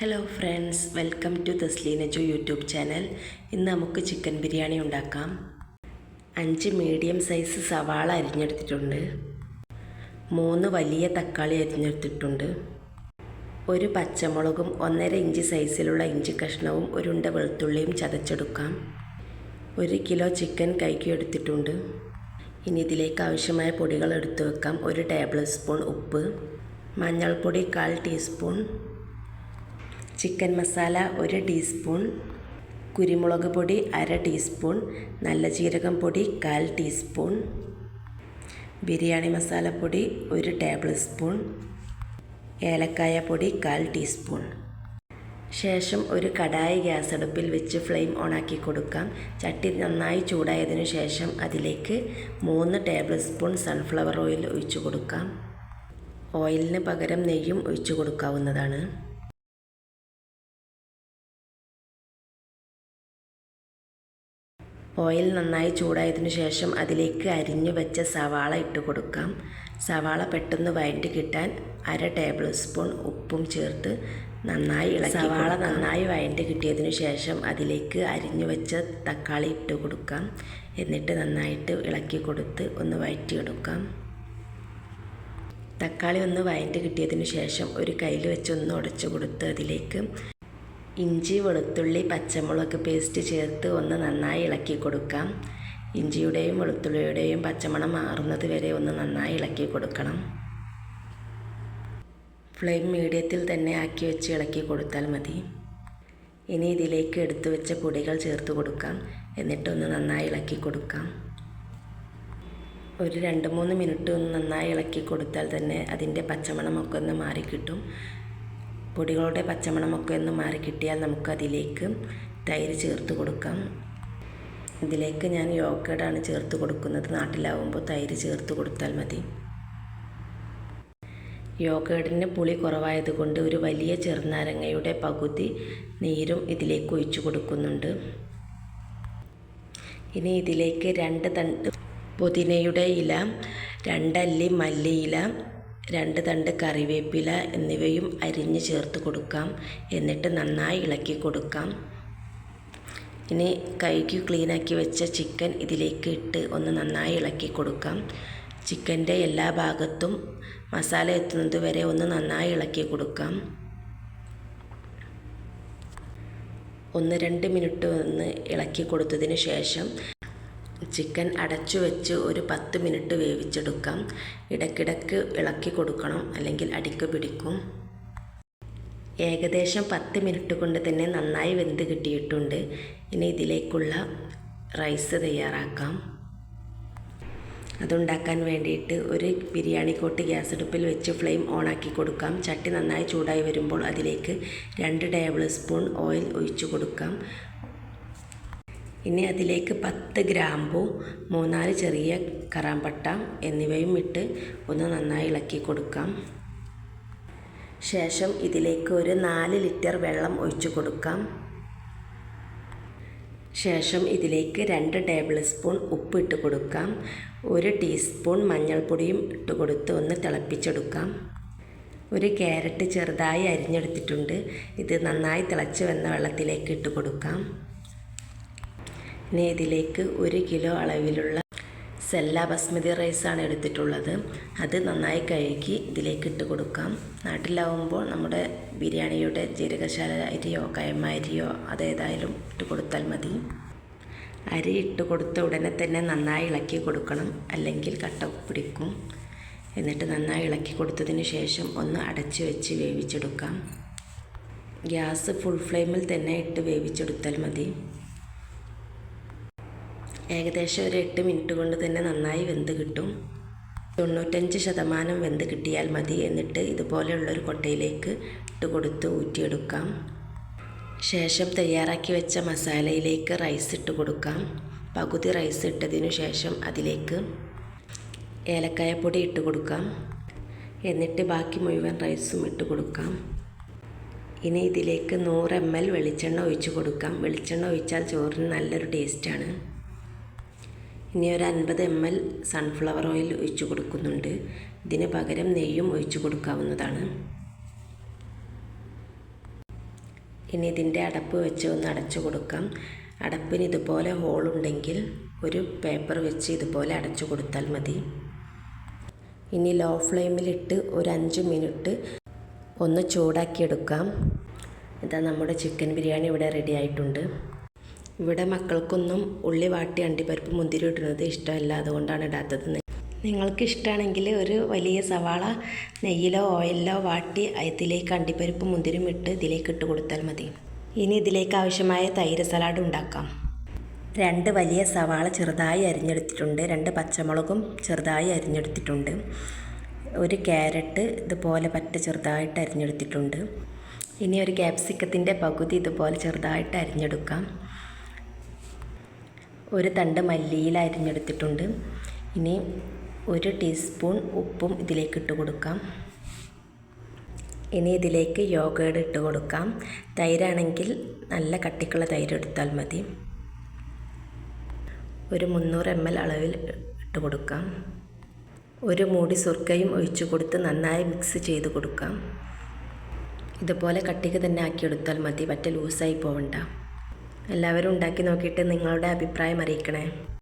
Hello friends welcome to തസ്ലീനജു YouTube channel ഇന്ന് നമുക്ക് ചിക്കൻ ബിരിയാണി ഉണ്ടാക്കാം. അഞ്ച് മീഡിയം സൈസ് സവാള അരിഞ്ഞെടുത്തിട്ടുണ്ട്. മൂന്ന് വലിയ തക്കാളി അരിഞ്ഞെടുത്തിട്ടുണ്ട്. ഒരു പച്ചമുളകും ഒന്നര ഇഞ്ച് സൈസിലുള്ള ഇഞ്ചി കഷ്ണവും ഒരുണ്ട വെളുത്തുള്ളിയും ചതച്ചെടുക്കാം. ഒരു കിലോ ചിക്കൻ കൈക്ക് എടുത്തിട്ടുണ്ട്. ഇനി ഇതിലേക്ക് ആവശ്യമായ പൊടികൾ എടുത്തു വെക്കാം. ഒരു ടേബിൾ സ്പൂൺ ഉപ്പ്. മഞ്ഞൾപ്പൊടി കാൽ ടീസ്പൂൺ ചിക്കൻ മസാല ഒരു ടീസ്പൂൺ കുരുമുളക് പൊടി അര ടീസ്പൂൺ നല്ല ജീരകം പൊടി കാൽ ടീസ്പൂൺ ബിരിയാണി മസാലപ്പൊടി ഒരു ടേബിൾ സ്പൂൺ ഏലക്കായ പൊടി കാൽ ടീസ്പൂൺ. ശേഷം ഒരു കടായി ഗ്യാസ് അടുപ്പിൽ വെച്ച് ഫ്ലെയിം ഓണാക്കി കൊടുക്കാം. ചട്ടി നന്നായി ചൂടായതിനു ശേഷം അതിലേക്ക് മൂന്ന് ടേബിൾ സ്പൂൺ സൺഫ്ലവർ ഓയിൽ ഒഴിച്ചു കൊടുക്കാം. ഓയിലിന് പകരം നെയ്യും ഒഴിച്ചു കൊടുക്കാവുന്നതാണ്. ഓയിൽ നന്നായി ചൂടായതിനു ശേഷം അതിലേക്ക് അരിഞ്ഞു വെച്ച സവാള ഇട്ട് കൊടുക്കാം. സവാള പെട്ടെന്ന് വഴറ്റി കിട്ടാൻ അര ടേബിൾ സ്പൂൺ ഉപ്പും ചേർത്ത് നന്നായി ഇളക്കി സവാള നന്നായി വഴറ്റി കിട്ടിയതിനു ശേഷം അതിലേക്ക് അരിഞ്ഞു വെച്ച തക്കാളി ഇട്ട് കൊടുക്കാം. എന്നിട്ട് നന്നായിട്ട് ഇളക്കി കൊടുത്ത് ഒന്ന് വഴറ്റിയെടുക്കാം. തക്കാളി ഒന്ന് വഴറ്റി കിട്ടിയതിനു ശേഷം ഒരു കയ്യിൽ വെച്ച് ഒന്ന് ഉടച്ചു കൊടുത്ത് അതിലേക്ക് ഇഞ്ചി വെളുത്തുള്ളി പച്ചമുളക് പേസ്റ്റ് ചേർത്ത് ഒന്ന് നന്നായി ഇളക്കി കൊടുക്കാം. ഇഞ്ചിയുടെയും വെളുത്തുള്ളിയുടെയും പച്ചമണം മാറുന്നത് വരെ ഒന്ന് നന്നായി ഇളക്കി കൊടുക്കണം. ഫ്ലെയിം മീഡിയത്തിൽ തന്നെ ആക്കി വെച്ച് ഇളക്കി കൊടുത്താൽ മതി. ഇനി ഇതിലേക്ക് എടുത്തു വെച്ച പൊടികൾ ചേർത്ത് കൊടുക്കാം. എന്നിട്ടൊന്ന് നന്നായി ഇളക്കി കൊടുക്കാം. ഒരു രണ്ട് മൂന്ന് മിനിറ്റ് ഒന്ന് നന്നായി ഇളക്കി കൊടുത്താൽ തന്നെ അതിന്റെ പച്ചമണമൊക്കെ ഒന്ന് മാറിക്കിട്ടും. പൊടികളുടെ പച്ചമണമൊക്കെ ഒന്ന് മാറിക്കിട്ടിയാൽ നമുക്കതിലേക്ക് തൈര് ചേർത്ത് കൊടുക്കാം. ഇതിലേക്ക് ഞാൻ യോഗേഡാണ് ചേർത്ത് കൊടുക്കുന്നത്. നാട്ടിലാവുമ്പോൾ തൈര് ചേർത്ത് കൊടുത്താൽ മതി. യോഗേഡിന് പുളി കുറവായതുകൊണ്ട് ഒരു വലിയ ചെറുനാരങ്ങയുടെ പകുതി നീരും ഇതിലേക്ക് ഒഴിച്ചു കൊടുക്കുന്നുണ്ട്. ഇനി ഇതിലേക്ക് രണ്ട് തണ്ട് പുതിനയുടെ ഇല രണ്ടല്ലി മല്ലിയില രണ്ട് തണ്ട് കറിവേപ്പില എന്നിവയും അരിഞ്ഞ് ചേർത്ത് കൊടുക്കാം. എന്നിട്ട് നന്നായി ഇളക്കി കൊടുക്കാം. ഇനി കൈക്ക് ക്ലീനാക്കി വെച്ച ചിക്കൻ ഇതിലേക്ക് ഇട്ട് ഒന്ന് നന്നായി ഇളക്കി കൊടുക്കാം. ചിക്കന്റെ എല്ലാ ഭാഗത്തും മസാല എത്തുന്നത് വരെ ഒന്ന് നന്നായി ഇളക്കി കൊടുക്കാം. ഒന്ന് രണ്ട് മിനിറ്റ് ഒന്ന് ഇളക്കി കൊടുത്തതിന് ശേഷം ചിക്കൻ അടച്ചു വെച്ച് ഒരു പത്ത് മിനിറ്റ് വേവിച്ചെടുക്കാം. ഇടയ്ക്കിടയ്ക്ക് ഇളക്കി കൊടുക്കണം അല്ലെങ്കിൽ അടിക്ക് പിടിക്കും. ഏകദേശം പത്ത് മിനിറ്റ് കൊണ്ട് തന്നെ നന്നായി വെന്ത് കിട്ടിയിട്ടുണ്ട്. ഇനി ഇതിലേക്കുള്ള റൈസ് തയ്യാറാക്കാം. അതുണ്ടാക്കാൻ വേണ്ടിയിട്ട് ഒരു ബിരിയാണി കോട്ട് ഗ്യാസ് അടുപ്പിൽ വെച്ച് ഫ്ലെയിം ഓണാക്കി കൊടുക്കാം. ചട്ടി നന്നായി ചൂടായി വരുമ്പോൾ അതിലേക്ക് രണ്ട് ടേബിൾ സ്പൂൺ ഓയിൽ ഒഴിച്ചു കൊടുക്കാം. ഇനി അതിലേക്ക് പത്ത് ഗ്രാമ്പു മൂന്നാൽ ചെറിയ കറാമ്പട്ട എന്നിവയും ഇട്ട് ഒന്ന് നന്നായി ഇളക്കി കൊടുക്കാം. ശേഷം ഇതിലേക്ക് ഒരു നാല് ലിറ്റർ വെള്ളം ഒഴിച്ചു കൊടുക്കാം. ശേഷം ഇതിലേക്ക് രണ്ട് ടേബിൾ സ്പൂൺ ഉപ്പ് ഇട്ട് കൊടുക്കാം. ഒരു ടീസ്പൂൺ മഞ്ഞൾപ്പൊടിയും ഇട്ട് കൊടുത്ത് ഒന്ന് തിളപ്പിച്ചെടുക്കാം. ഒരു ക്യാരറ്റ് ചെറുതായി അരിഞ്ഞെടുത്തിട്ടുണ്ട്. ഇത് നന്നായി തിളച്ച് വന്ന വെള്ളത്തിലേക്ക് ഇട്ട് കൊടുക്കാം. ഇനി ഇതിലേക്ക് ഒരു കിലോ അളവിലുള്ള സെല്ല ബസ്മതി റൈസാണ് എടുത്തിട്ടുള്ളത്. അത് നന്നായി കഴുകി ഇതിലേക്ക് ഇട്ട് കൊടുക്കാം. നാട്ടിലാവുമ്പോൾ നമ്മുടെ ബിരിയാണിയുടെ ജീരകശാല അരിയോ കയമ അരിയോ അതേതായാലും ഇട്ട് കൊടുത്താൽ മതി. അരി ഇട്ട് കൊടുത്ത ഉടനെ തന്നെ നന്നായി ഇളക്കി കൊടുക്കണം. അല്ലെങ്കിൽ കട്ട പിടിക്കും. എന്നിട്ട് നന്നായി ഇളക്കി കൊടുത്തതിന് ശേഷം ഒന്ന് അടച്ച് വെച്ച് വേവിച്ചെടുക്കാം. ഗ്യാസ് ഫുൾ ഫ്ലെയിമിൽ തന്നെ ഇട്ട് വേവിച്ചെടുത്താൽ മതി. ഏകദേശം ഒരു എട്ട് മിനിറ്റ് കൊണ്ട് തന്നെ നന്നായി വെന്ത് കിട്ടും. തൊണ്ണൂറ്റഞ്ച് ശതമാനം വെന്ത് കിട്ടിയാൽ മതി എന്നിട്ട് ഇതുപോലെയുള്ളൊരു കൊട്ടയിലേക്ക് ഇട്ട് കൊടുത്ത് ഊറ്റിയെടുക്കാം. ശേഷം തയ്യാറാക്കി വെച്ച മസാലയിലേക്ക് റൈസ് ഇട്ട് കൊടുക്കാം. പകുതി റൈസ് ഇട്ടതിനു ശേഷം അതിലേക്ക് ഏലക്കായപ്പൊടി ഇട്ട് കൊടുക്കാം. എന്നിട്ട് ബാക്കി മുഴുവൻ റൈസും ഇട്ട് കൊടുക്കാം. ഇനി ഇതിലേക്ക് നൂറ് എം എൽ വെളിച്ചെണ്ണ ഒഴിച്ച് കൊടുക്കാം. വെളിച്ചെണ്ണ ഒഴിച്ചാൽ ചോറിന് നല്ലൊരു ടേസ്റ്റാണ് ഇനി ഒരു അൻപത് എം എൽ സൺഫ്ലവർ ഓയിൽ ഒഴിച്ചു കൊടുക്കുന്നുണ്ട്. ഇതിന് പകരം നെയ്യും ഒഴിച്ചു കൊടുക്കാവുന്നതാണ്. ഇനി ഇതിന്റെ അടപ്പ് വെച്ച് ഒന്ന് അടച്ചു കൊടുക്കാം. അടപ്പിന് ഇതുപോലെ ഹോളുണ്ടെങ്കിൽ ഒരു പേപ്പർ വെച്ച് ഇതുപോലെ അടച്ചു കൊടുത്താൽ മതി. ഇനി ലോ ഫ്ലെയിമിലിട്ട് ഒരു അഞ്ച് മിനിറ്റ് ഒന്ന് ചൂടാക്കിയെടുക്കാം. ഇതാ നമ്മുടെ ചിക്കൻ ബിരിയാണി ഇവിടെ റെഡി ആയിട്ടുണ്ട്. ഇവിടെ മക്കൾക്കൊന്നും ഉള്ളി വാട്ടി അണ്ടിപ്പരിപ്പ് മുന്തിരി ഇടുന്നത് ഇഷ്ടമല്ല. അതുകൊണ്ടാണ് ഇടാത്തത്. നിങ്ങൾക്ക് ഇഷ്ടമാണെങ്കിൽ ഒരു വലിയ സവാള നെയ്യിലോ ഓയിലിലോ വാട്ടി ഇതിലേക്ക് അണ്ടിപ്പരിപ്പ് മുന്തിരി ഇട്ട് ഇതിലേക്ക് ഇട്ട് കൊടുത്താൽ മതി. ഇനി ഇതിലേക്ക് ആവശ്യമായ തൈര് സലാഡ് ഉണ്ടാക്കാം. രണ്ട് വലിയ സവാള ചെറുതായി അരിഞ്ഞെടുത്തിട്ടുണ്ട്. രണ്ട് പച്ചമുളകും ചെറുതായി അരിഞ്ഞെടുത്തിട്ടുണ്ട്. ഒരു ക്യാരറ്റ് ഇതുപോലെ പറ്റ ചെറുതായിട്ട് അരിഞ്ഞെടുത്തിട്ടുണ്ട്. ഇനി ഒരു ക്യാപ്സിക്കത്തിന്റെ പകുതി ഇതുപോലെ ചെറുതായിട്ട് അരിഞ്ഞെടുക്കാം. ഒരു തണ്ട് മല്ലിയില അരിഞ്ഞെടുത്തിട്ടുണ്ട്. ഇനി ഒരു ടീസ്പൂൺ ഉപ്പും ഇതിലേക്ക് ഇട്ട് കൊടുക്കാം. ഇനി ഇതിലേക്ക് യോഗേഡ് ഇട്ട് കൊടുക്കാം. തൈരാണെങ്കിൽ നല്ല കട്ടിക്കുള്ള തൈര് എടുത്താൽ മതി. ഒരു മുന്നൂറ് എം എൽ അളവിൽ ഇട്ട് കൊടുക്കാം. ഒരു മൂടി സുർക്കയും ഒഴിച്ചു കൊടുത്ത് നന്നായി മിക്സ് ചെയ്ത് കൊടുക്കാം. ഇതുപോലെ കട്ടിക്ക് തന്നെ ആക്കി ആക്കിയെടുത്താൽ മതി. മറ്റേ ലൂസായി പോവണ്ട. എല്ലാവരും ഉണ്ടാക്കി നോക്കിയിട്ട് നിങ്ങളുടെ അഭിപ്രായം അറിയിക്കണേ.